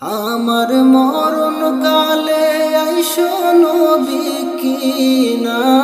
আমার মরণ কালে আইসো নবী কিনারে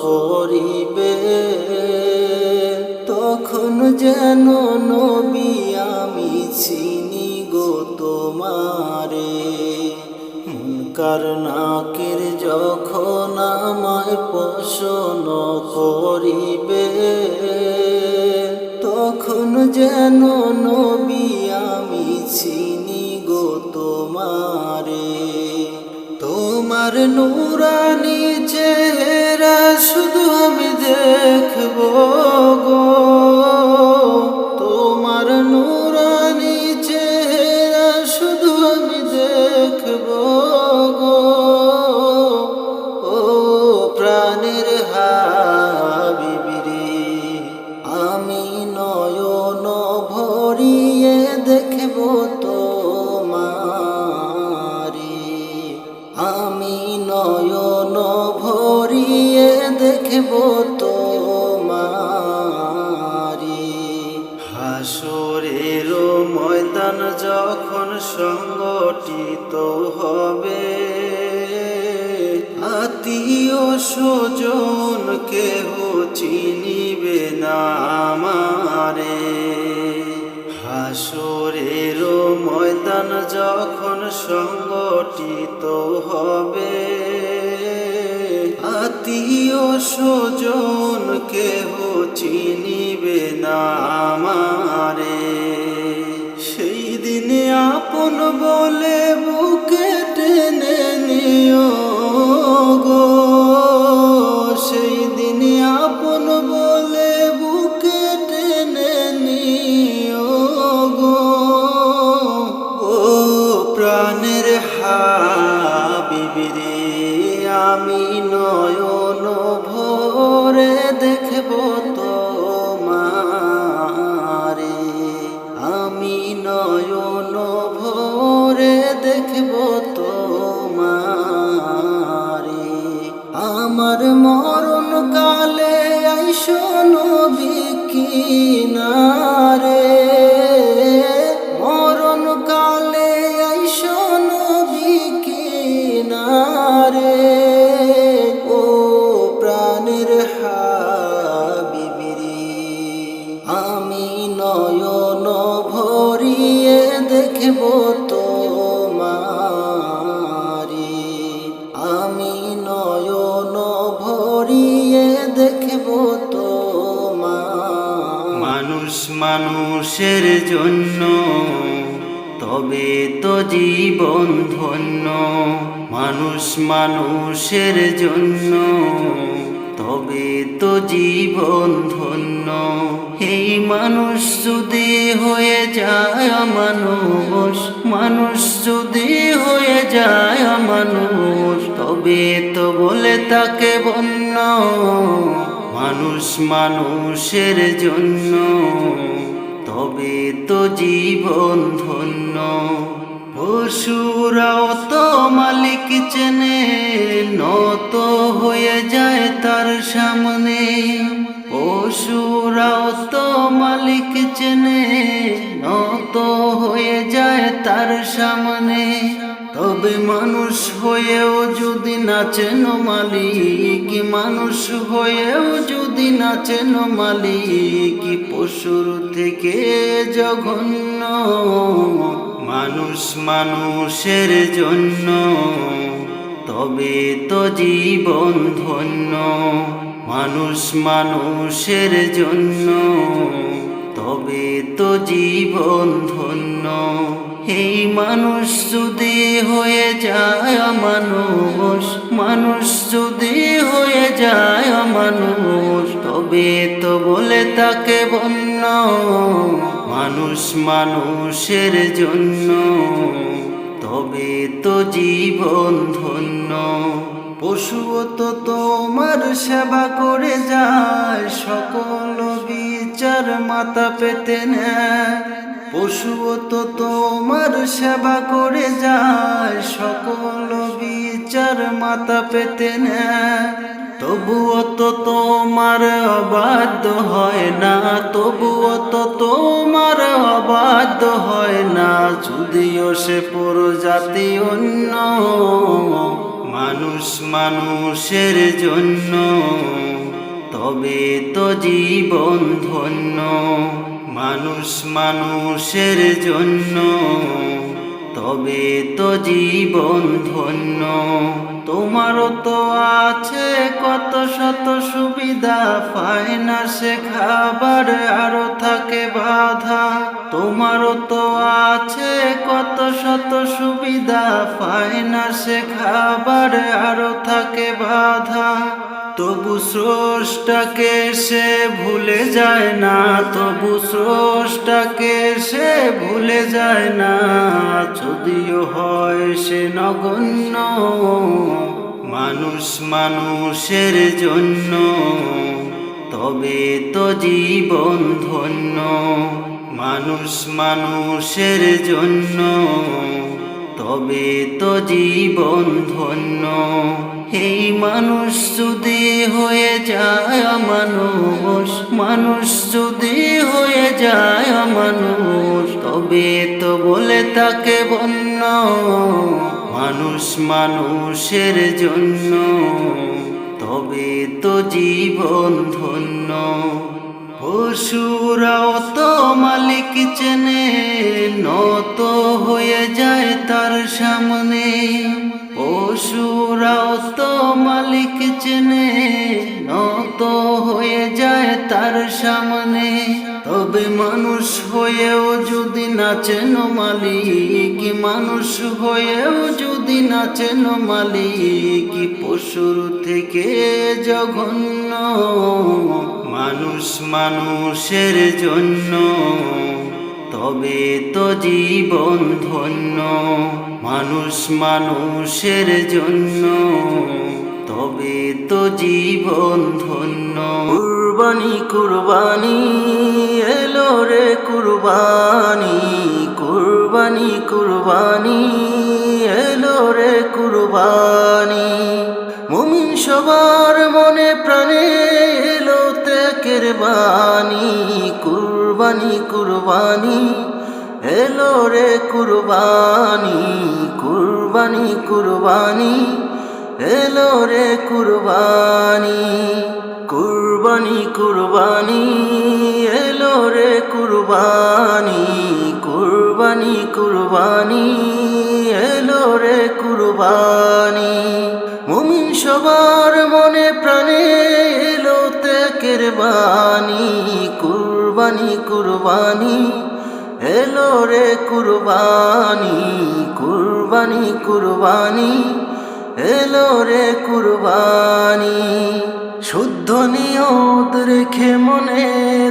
করিবে। তখন যেন নবী আমি চিনি গো তোমারে। মুনকার নাকের যখন আমায় পোষণ করিবে, তখন যেন নবী আমি চিনি গো তোমারে। তোমার নুরানি চেহারা শুধু আমি দেখব গো। তোমার নুরানি চেহারা শুধু আমি দেখব গো। ও প্রাণের হাবিবিরি আমি নয়ন ভরিয়ে দেখব তোমারি দেখব তোমারি। হাসরের ময়দান যখন সংগঠিত হবে, আত্মীয় স্বজন কেহ চিনিবে না আমারে। হাসরের ময়দান যখন সংগঠিত হবে আত্মীয় সজন কেহ চিনিবে না আমারে। সেই দিনে আপন বলে বুকে টেনে নিও গো। দেখব তোমারে। আমার মরণ কালে আইসো নবী কিনারে। মরণ কালে আইসো নবী কিনারে। ও প্রাণের হাবিবিরি আমি নয়ন ভরিয়ে দেখব মানুষের জন্য, তবে তো জীবন ধন্য। মানুষ মানুষের জন্য, তবে তো জীবন ধন্য। এই মানুষ যদি হয়ে যায় মানুষ মানুষ যদি হয়ে যায় মানুষ, তবে তো বলে তাকে বন্য। মানুষ মানুষের জন্য। তবে তো জীবন ধন্য। পশুরাও তো মালিক চেনে, নত হয়ে যায় তার সামনে। পশুরাও তো মালিক চেনে, নত হয়ে যায় তার সামনে। তবে মানুষ হয়েও যদি নাচেন মালিক, মানুষ হয়েও যদি নাচেন মালিক, পশুর থেকে জঘন্য মানুষ মানুষের জন্য, তবে তো জীবন ধন্য মানুষ মানুষের জন্য, তবে তো জীবন ধন্য। এই মানুষ যদি হয়ে যায় মানুষ মানুষ যদি হয়ে যায় মানুষ তবে তো বলে তাকে বন্য, মানুষ মানুষের জন্য, তবে তো জীবন ধন্য। পশুও তো তোমার সেবা করে যায়, সকল বিচার মাথা পেতে নেয়। পশুও তো তোমার সেবা করে যায়, সকল বিচার মাথা পেতে নেয়। তবুও তো তোমার অবাধ্য হয় না, তবুও তো তোমার অবাধ্য হয় না, যদিও সে জাতি অন্য, মানুষ মানুষের জন্য, তবে তো জীবন ধন্য। মানুষ মানুষের জন্য, তবে তো জীবন ধন্য। তোমারও তো আছে কত শত সুবিধা, পায় না সে খাবার, আরও থাকে বাধা। তোমারও তো আছে কত শত সুবিধা, পায় না সে খাবার, আরও থাকে বাধা। তবু স্রষ্টাকে সে ভুলে যায় না, তবু স্রষ্টাকে সে ভুলে যায় না। যদিও হয় সে নগণ্য, মানুষ মানুষের জন্য, তবে তো জীবন ধন্য, মানুষ মানুষের জন্য, তবে তো জীবন ধন্য। এই মানুষ, যদি হয়ে যায় মানুষ মানুষ যদি হয়ে যায় মানুষ, তবে তো বলে তাকে বন্য, মানুষ মানুষের জন্য, তবে তো জীবন ধন্য। পশুরাও তো মালিক চেনে, নত হয়ে যায় তার সামনে। পশুরাও তো মালিক চেনে, নত হয়ে যায় তার সামনে। তবে মানুষ হয়েও যদি নাচেন মালিক, মানুষ হয়েও যদি নাচেন মালিক, পশুর থেকে জঘন্য মানুষ মানুষের জন্য। তবে তো জীবন ধন্য, মানুষ মানুষের জন্য। তবে তো জীবন ধন্য। কুরবানি কুরবানি, এলো রে কুরবানি। কুরবানি কুরবানি, এলো রে কুরবানি। মুমিন সবার মনে প্রাণে এলো তেকের বাণী। কুরবানি কুরবানি, এলো রে কুরবানি কুরবানি কুরবানি, এলো রে কুরবানি কুরবানি কুরবানি, এলো রে কুরবানি কুরবানি কুরবানি, এলো রে কুরবানি। মুমিন সবার মনে প্রাণে এলো তেকের বাণী কুরবানি কুরবানি, এলো রে কুরবানি কুরবানি কুরবানি, এলো রে কুরবানি। শুদ্ধ নিয়ত রেখে মনে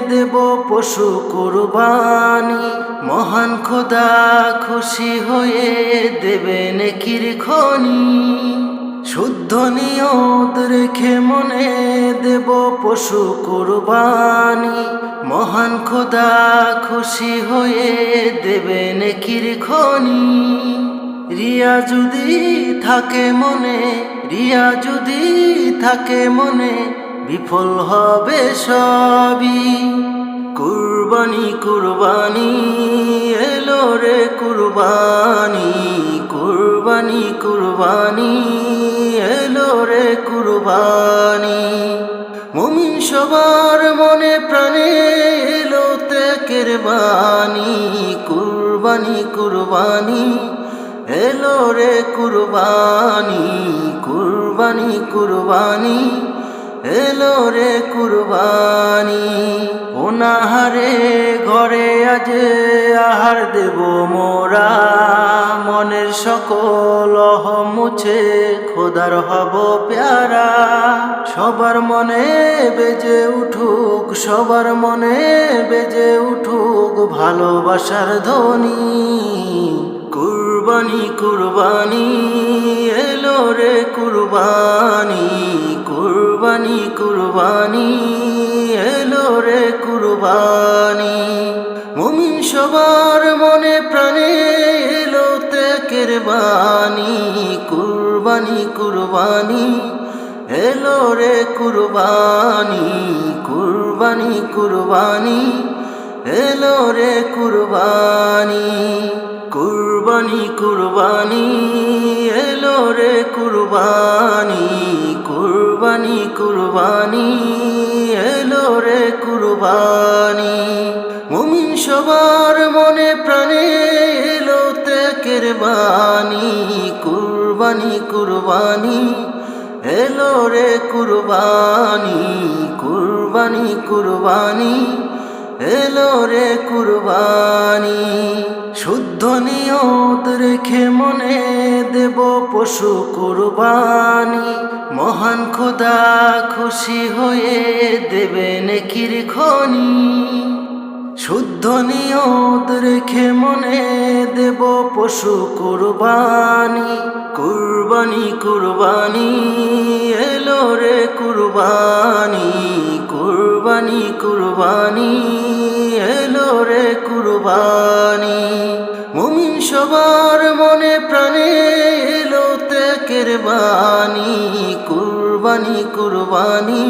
দেব পশু কুরবানি। মহান খোদা খুশি হয়ে দেবে নেকির খনি। শুদ্ধ নিয়ত রেখে মনে দেব পশু কুরবানি। মহান খোদা খুশি হয়ে দেবে নেকির খনি। রিয়া যদি থাকে মনে, রিয়া যদি থাকে মনে, বিফল হবে সবই। কুরবানি কুরবানি, এলো রে কুরবানি। কুরবানি কুরবানি। এলো রে কুরবানি। মুমিন সবার মনে প্রাণে এলো তেকের বাণী। কুরবানি কুরবানি, এলো রে কুরবানি কুরবানি কুরবানি, এলো রে কুরবানি। ওনাহারে ঘরে আজ আহার দেব মোরা। মনের সকল মুছে খোদার হব প্যারা। সবার মনে বেজে উঠুক, সবার মনে বেজে উঠুক ভালোবাসার ধ্বনি। কুরবানি কুরবানি, এলো রে কুরবানি। কুরবানি কুরবানি, এলো রে কুরবানি। মুমিন সবার মনে প্রাণে বাণী কুরবানি কুরবানি। এলো রে কুরবানি কুরবানি কুরবানি। এলো রে কুরবানি কুরবানি কুরবানি। এলো রে কুরবানি কুরবানি কুরবানি। এলো রে কুরবানি। মুমিন সবার মনে প্রাণে বাণী কুরবানি কুরবানি। এলো রে কুরবানি কুরবানি কুরবানি। এলো রে কুরবানি। শুদ্ধ নিয়ত রেখে মনে দেব পশু কুরবানি। মহান খোদা খুশি হয়ে দেবে নেকির খনি। শুদ্ধ নিয়ত রেখে মনে দেব পশু কুরবানি। কুরবানি কুরবানি, এলো রে কুরবানি। কুরবানি কুরবানি, এলো রে কুরবানি। মুমিন সবার মনে প্রাণে এলো তেকের বাণী। কুরবানি কুরবানি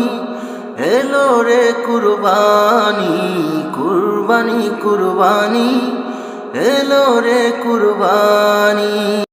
এলো রে কুরবানি কুরবানি কুরবানি। এলো রে কুরবানি।